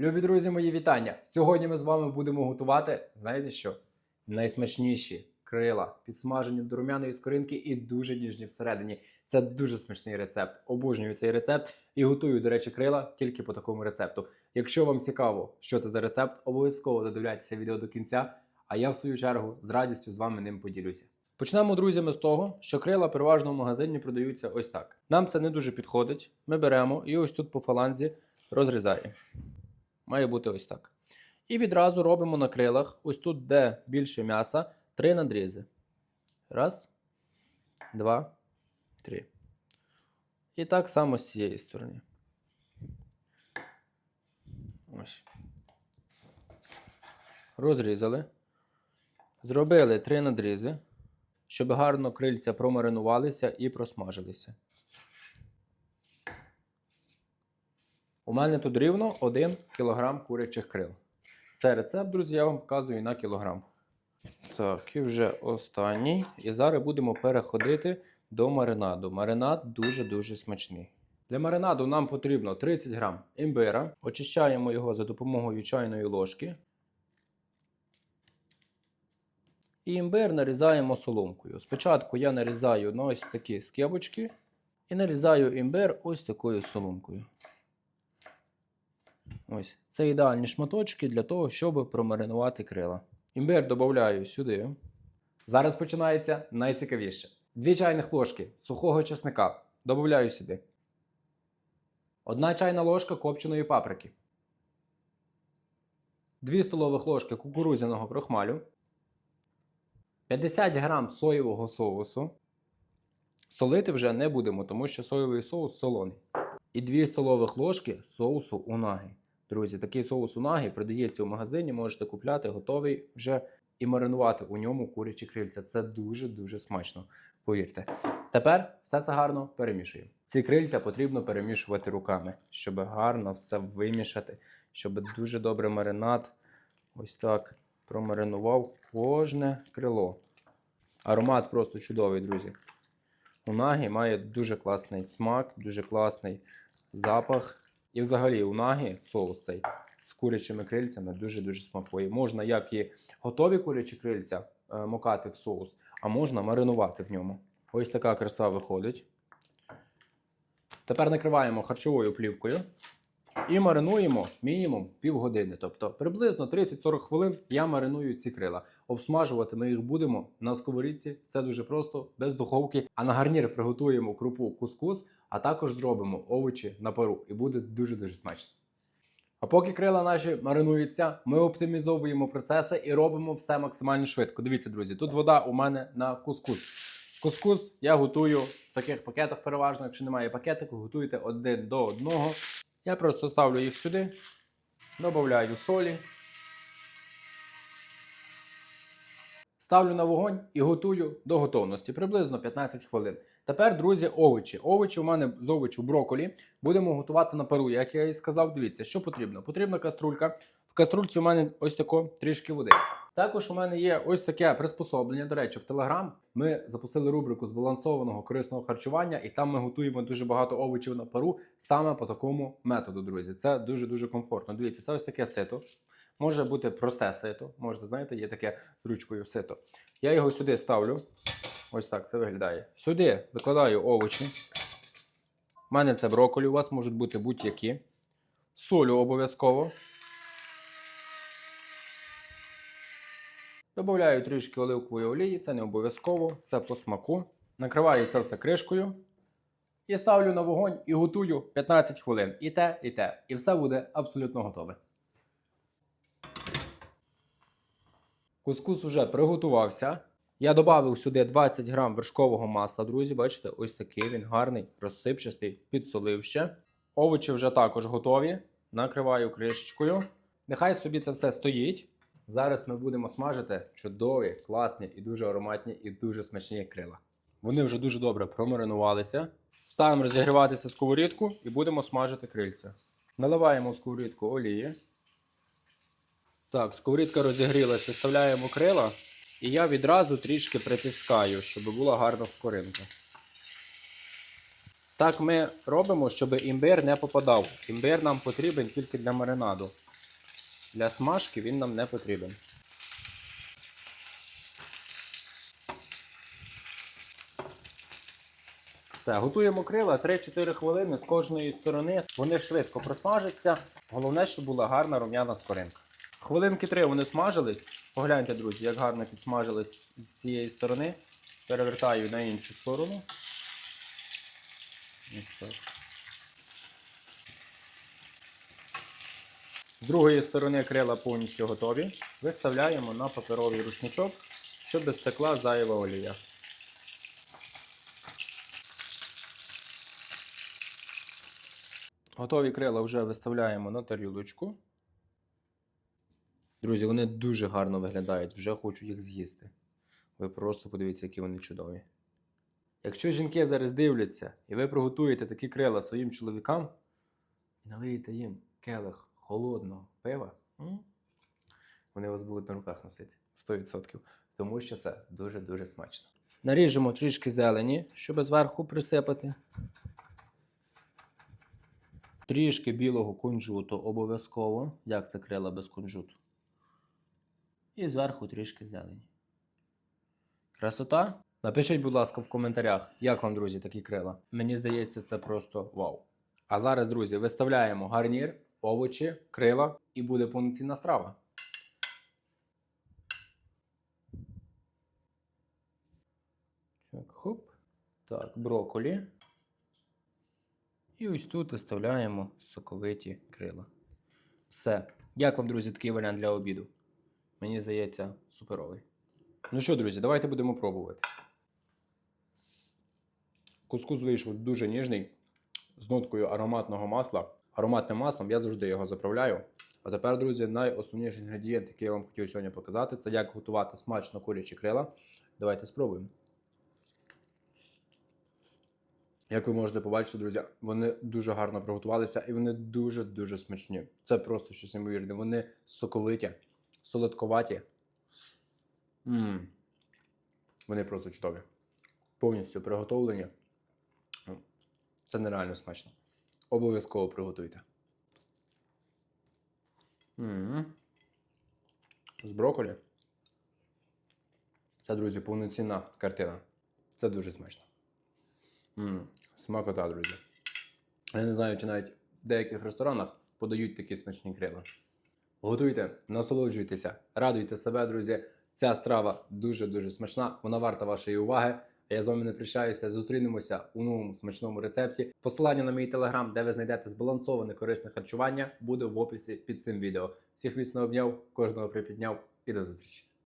Любі друзі, мої вітання! Сьогодні ми з вами будемо готувати, знаєте що? Найсмачніші крила, підсмажені до румяної скоринки і дуже ніжні всередині. Це дуже смачний рецепт. Обожнюю цей рецепт і готую, до речі, крила тільки по такому рецепту. Якщо вам цікаво, що це за рецепт, обов'язково додивляйтеся відео до кінця, а я в свою чергу з радістю з вами ним поділюся. Почнемо, друзями, з того, що крила переважно в магазині продаються ось так. Нам це не дуже підходить. Ми беремо і ось тут по фаланзі розрізаємо. Має бути ось так. І відразу робимо на крилах, ось тут, де більше м'яса, три надрізи. Раз, два, три. І так само з цієї сторони. Ось. Розрізали. Зробили три надрізи, щоб гарно крильця промаринувалися і просмажилися. У мене тут рівно 1 кг курячих крил. Це рецепт, друзі, я вам показую на кілограм. Так, і вже останній. І зараз будемо переходити до маринаду. Маринад дуже-дуже смачний. Для маринаду нам потрібно 30 г імбира. Очищаємо його за допомогою чайної ложки. І імбир нарізаємо соломкою. Спочатку я нарізаю на ось такі скибочки і нарізаю імбир ось такою соломкою. Ось. Це ідеальні шматочки для того, щоб промаринувати крила. Імбир додаю сюди. Зараз починається найцікавіше. Дві чайних ложки сухого чесника додаю сюди. Одна чайна ложка копченої паприки. 2 столових ложки кукурудзяного крохмалю. 50 грам соєвого соусу. Солити вже не будемо, тому що соєвий соус солоний. І 2 столових ложки соусу унаги. Друзі, такий соус унаги продається в магазині, можете купляти, готовий вже і маринувати у ньому курячі крильця. Це дуже-дуже смачно, повірте. Тепер все це гарно перемішуємо. Ці крильця потрібно перемішувати руками, щоб гарно все вимішати, щоб дуже добре маринад ось так промаринував кожне крило. Аромат просто чудовий, друзі. Унагі має дуже класний смак, дуже класний запах. І взагалі у нагі соус цей з курячими крильцями дуже-дуже смакує. Можна як і готові курячі крильця е, мокати в соус, а можна маринувати в ньому. Ось така краса виходить. Тепер накриваємо харчовою плівкою і маринуємо мінімум півгодини. Тобто приблизно 30-40 хвилин я мариную ці крила. Обсмажувати ми їх будемо на сковорідці. Все дуже просто, без духовки. А на гарнір приготуємо крупу кускус, а також зробимо овочі на пару. І буде дуже-дуже смачно. А поки крила наші маринуються, ми оптимізовуємо процеси і робимо все максимально швидко. Дивіться, друзі, тут вода у мене на кускус. Кускус я готую в таких пакетах переважно. Якщо немає пакетику, готуйте один до одного. Я просто ставлю їх сюди, додаю солі. Ставлю на вогонь і готую до готовності приблизно 15 хвилин. Тепер, друзі, овочі. Овочі у мене з овочу броколі. Будемо готувати на пару, як я і сказав. Дивіться, що потрібно. Потрібна каструлька. В каструльці у мене ось тако трішки води. Також у мене є ось таке приспособлення. До речі, в Телеграм ми запустили рубрику збалансованого корисного харчування, і там ми готуємо дуже багато овочів на пару саме по такому методу, друзі. Це дуже дуже комфортно. Дивіться, це ось таке сито. Може бути просте сито, можете, знаєте, є таке з ручкою сито. Я його сюди ставлю. Ось так це виглядає. Сюди викладаю овочі. У мене це брокколі, у вас можуть бути будь-які. Солю обов'язково. Добавляю трішки оливкової олії, це не обов'язково, це по смаку. Накриваю це все кришкою. І ставлю на вогонь і готую 15 хвилин. І те, і те. І все буде абсолютно готове. Кускус уже приготувався. Я додав сюди 20 грам вершкового масла, друзі. Бачите, ось такий він гарний, розсипчастий, підсолив ще. Овочі вже також готові. Накриваю кришечкою. Нехай собі це все стоїть. Зараз ми будемо смажити чудові, класні і дуже ароматні, і дуже смачні крила. Вони вже дуже добре промаринувалися. Ставимо розігріватися сковорідку і будемо смажити крильця. Наливаємо в сковорідку олії. Так, сковорідка розігрілася, виставляємо крила. І я відразу трішки притискаю, щоб була гарна скоринка. Так ми робимо, щоб імбир не попадав. Імбир нам потрібен тільки для маринаду. Для смажки він нам не потрібен. Все, готуємо крила 3-4 хвилини з кожної сторони. Вони швидко просмажаться. Головне, щоб була гарна рум'яна скоринка. Хвилинки три вони смажились. Погляньте, друзі, як гарно підсмажились з цієї сторони. Перевертаю на іншу сторону. Ось так. З другої сторони крила повністю готові. Виставляємо на паперовий рушничок, щоб стекла зайва олія. Готові крила вже виставляємо на тарілочку. Друзі, вони дуже гарно виглядають, вже хочу їх з'їсти. Ви просто подивіться, які вони чудові. Якщо жінки зараз дивляться і ви приготуєте такі крила своїм чоловікам і налиєте їм келих холодного пива, вони вас будуть на руках носити 100%. Тому що це дуже-дуже смачно. Наріжемо трішки зелені, щоб зверху присипати. Трішки білого кунжуту обов'язково. Як це крила без кунжуту. І зверху трішки зелені. Красота? Напишіть, будь ласка, в коментарях, як вам, друзі, такі крила. Мені здається, це просто вау. А зараз, друзі, виставляємо гарнір, овочі, крила і буде повноцінна страва. Так, хоп. Так, брокколі. І ось тут виставляємо соковиті крила. Все. Як вам, друзі, такий варіант для обіду? Мені здається, суперовий. Ну що, друзі, давайте будемо пробувати. Кускус вийшов дуже ніжний, з ноткою ароматного масла. Ароматним маслом я завжди його заправляю. А тепер, друзі, найосновніший інгредієнт, який я вам хотів сьогодні показати, це як готувати смачно курячі крила. Давайте спробуємо. Як ви можете побачити, друзі, вони дуже гарно приготувалися і вони дуже-дуже смачні. Це просто щось неймовірне. Вони соковиті, солодковаті. М. Вони просто чудові. Повністю приготовлені. Це нереально смачно. Обов'язково приготуйте. М. З брокколі. Це, друзі, повноцінна картина. Це дуже смачно. Мм, смакота, друзі. Я не знаю, чи навіть в деяких ресторанах подають такі смачні крила. Готуйте, насолоджуйтеся, радуйте себе, друзі. Ця страва дуже-дуже смачна, вона варта вашої уваги. Я з вами не прощаюся. Зустрінемося у новому смачному рецепті. Посилання на мій телеграм, де ви знайдете збалансоване корисне харчування, буде в описі під цим відео. Всіх міцно обняв, кожного припідняв і до зустрічі.